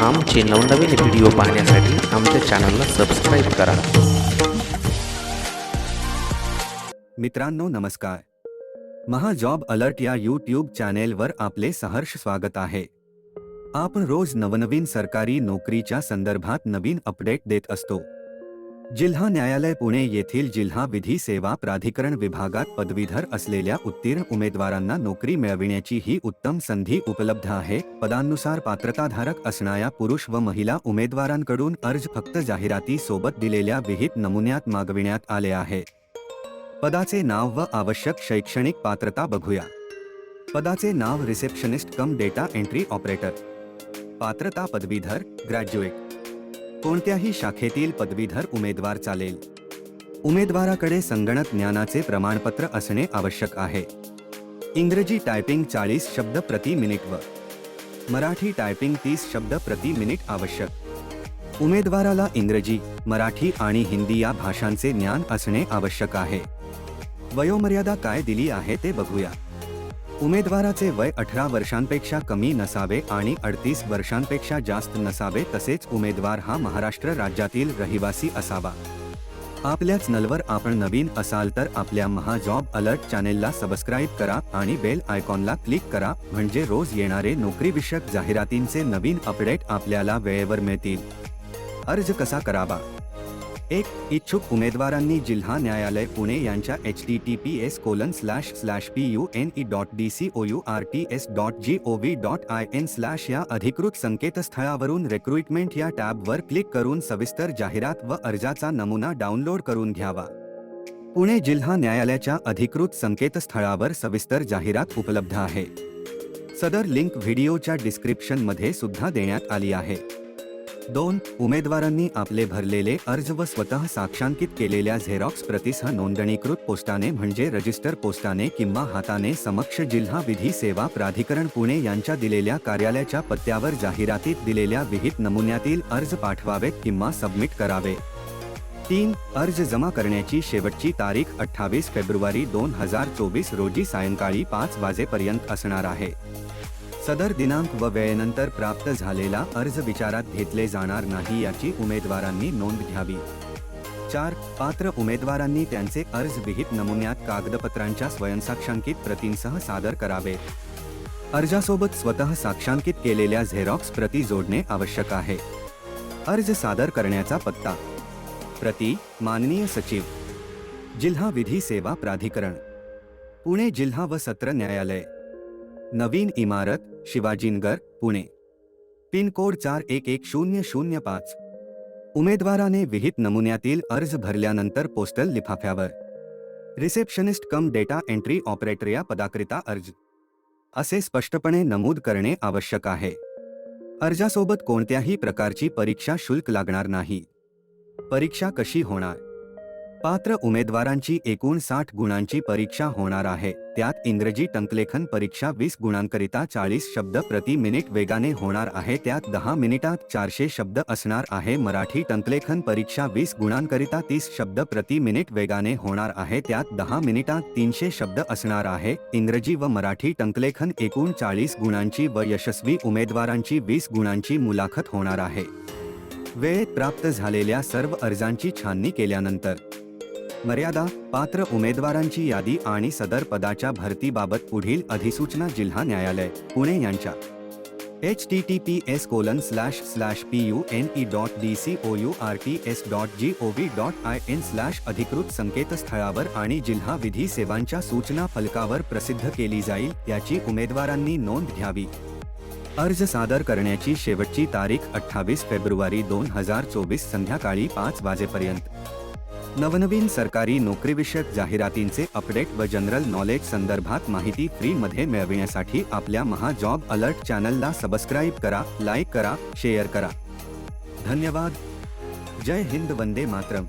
आमचे नवनवीन व्हिडिओ पाहण्यासाठी आमच्या चॅनलला सबस्क्राईब करा. मित्रांनो नमस्कार. महा जॉब अलर्ट या यूट्यूब चॅनेलवर आपले सहर्ष स्वागत आहे. आपण रोज नवनवीन सरकारी नोकरीच्या संदर्भात नवीन अपडेट देत असतो. जिल्हा न्यायालय पुणे येथील जिल्हा विधी सेवा प्राधिकरण विभागात पदवीधर असलेल्या उत्तीर्ण उमेदवारांना नोकरी मिळविण्याची ही उत्तम संधी उपलब्ध आहे. पदांनुसार पात्रताधारक असणाऱ्या पुरुष व महिला उमेदवारांकडून अर्ज फक्त जाहिराती सोबत दिलेल्या विहित नमुन्यात मागविण्यात आले आहे. पदाचे नाव व आवश्यक शैक्षणिक पात्रता बघूया. पदाचे नाव receptionist cum data entry operator. पात्रता पदवीधर ग्रॅज्युएट. कोणत्याही शाखेतील पदवीधर उमेदवार चालेल. उमेदवाराकडे संगणक ज्ञानाचे प्रमाणपत्र असणे आवश्यक आहे. इंग्रजी टायपिंग चाळीस शब्द प्रति मिनिट व मराठी टायपिंग तीस शब्द प्रति मिनिट आवश्यक. उमेदवाराला इंग्रजी मराठी आणि हिंदी या भाषांचे ज्ञान असणे आवश्यक आहे. वयोमर्यादा काय दिली आहे ते बघूया. उमेदवाराचे वय अठरा वर्षांपेक्षा कमी नसावे आणि अडतीस वर्षांपेक्षा जास्त नसावे तसेच उमेदवार हा महाराष्ट्र राज्यातील रहिवासी असावा. आपल्याच नलवर आपण नवीन असाल तर आपल्या महाजॉब अलर्ट चॅनेलला सबस्क्राईब करा आणि बेल आयकॉनला क्लिक करा म्हणजे रोज येणारे नोकरीविषयक जाहिरातींचे नवीन अपडेट आपल्याला वेळेवर मिळतील. अर्ज कसा करावा? एक इच्छुक उमेदवारांनी जिल्हा न्यायालय पुणे यांच्या H T T P S colon slash slash P U N E dot D C O U R T S dot G O V dot I N slash या अधिकृत संकेतस्थळावरून रिक्रुटमेंट या टॅबवर क्लिक करून सविस्तर जाहिरात व अर्जाचा नमुना डाउनलोड करून घ्यावा. पुणे जिल्हा न्यायालयाच्या अधिकृत संकेतस्थळावर सविस्तर जाहिरात उपलब्ध आहे. सदर लिंक व्हिडिओच्या डिस्क्रिप्शनमध्ये सुद्धा देण्यात आली आहे. दोन उमेदवारांनी आपले भरलेले अर्ज व स्वतः साक्षांकित केलेल्या झेरॉक्स प्रतिसह नोंदणीकृत पोस्टाने म्हणजे रजिस्टर पोस्टाने किंवा हाताने समक्ष जिल्हा विधी सेवा प्राधिकरण पुणे यांच्या दिलेल्या कार्यालयाच्या पत्त्यावर जाहिरातीत दिलेल्या विहित नमुन्यातील अर्ज पाठवावेत किंवा सबमिट करावे. तीन अर्ज जमा करण्याची शेवटची तारीख अठ्ठावीस फेब्रुवारी दोन हजार चोवीस रोजी सायंकाळी पाच वाजेपर्यंत असणार आहे. सदर दिनांक व वेळेनंतर प्राप्त झालेला अर्ज विचारात घेतले जाणार नाही याची उमेदवारांनी नोंद घ्यावी. चार पात्र उमेदवारांनी त्यांचे अर्ज विहित नमुन्यात कागदपत्रांच्या स्वयंसाक्षांकित प्रतींसह सादर करावे. अर्जासोबत स्वतः साक्षांकित केलेल्या झेरॉक्स प्रती जोडणे आवश्यक आहे. अर्ज सादर करण्याचा पत्ता. प्रति माननीय सचिव. जिल्हा विधी सेवा प्राधिकरण. पुणे जिल्हा व सत्र न्यायालय. नवीन इमारत शिवाजीनगर पुणे. पिनकोड चार एक एक शून्य शून्य पाच. उमेदवाराने विहित नमुन्यातील अर्ज भरल्यानंतर postal लिफाफ्यावर. Receptionist cum data entry operator या पदाकरिता अर्ज. असे स्पष्टपणे नमूद करणे आवश्यक आहे. अर्जासोबत कोणत्याही प्रकारची परीक्षा शुल्क लागणार नाही. परीक्षा कशी होणार? पात्र उमेदवारांची एकूण साठ गुणांची परीक्षा होणार आहे. त्यात इंग्रजी टंकलेखन परीक्षा वीस गुणांकरिता चाळीस शब्द प्रति मिनिट वेगाने होणार आहे. त्यात दहा मिनिटात चारशे शब्द असणार आहे. मराठी टंकलेखन परीक्षा वीस गुणांकरिता तीस शब्द प्रति मिनिट वेगाने होणार आहे. त्यात दहा मिनिटात तीनशे शब्द असणार आहे. इंग्रजी व मराठी टंकलेखन एकूण चाळीस गुणांची व यशस्वी उमेदवारांची वीस गुणांची मुलाखत होणार आहे. वेळेत प्राप्त झालेल्या सर्व अर्जांची छाननी केल्यानंतर मर्यादा पात्र उमेदवारांची यादी आणि सदर पदाच्या भरतीबाबत पुढील अधिसूचना जिल्हा न्यायालय पुणे यांच्या. H T T P S colon slash slash P U N E dot D C O U R T S dot G O V dot I N slash अधिकृत संकेतस्थळावर आणि जिल्हा विधी सेवांच्या सूचना फलकावर प्रसिद्ध केली जाईल याची उमेदवारांनी नोंद घ्यावी. अर्ज सादर करण्याची शेवटची तारीख अठ्ठावीस फेब्रुवारी दोन हजार चोवीस संध्याकाळी पाच वाजेपर्यंत. नवनवीन सरकारी नोकरीविषयक जाहिरातींचे अपडेट व जनरल नॉलेज संदर्भात माहिती फ्रीमध्ये मिळविण्यासाठी आपल्या महाजॉब अलर्ट चॅनलला सबस्क्राईब करा लाईक करा शेअर करा. धन्यवाद. जय हिंद वंदे मातरम.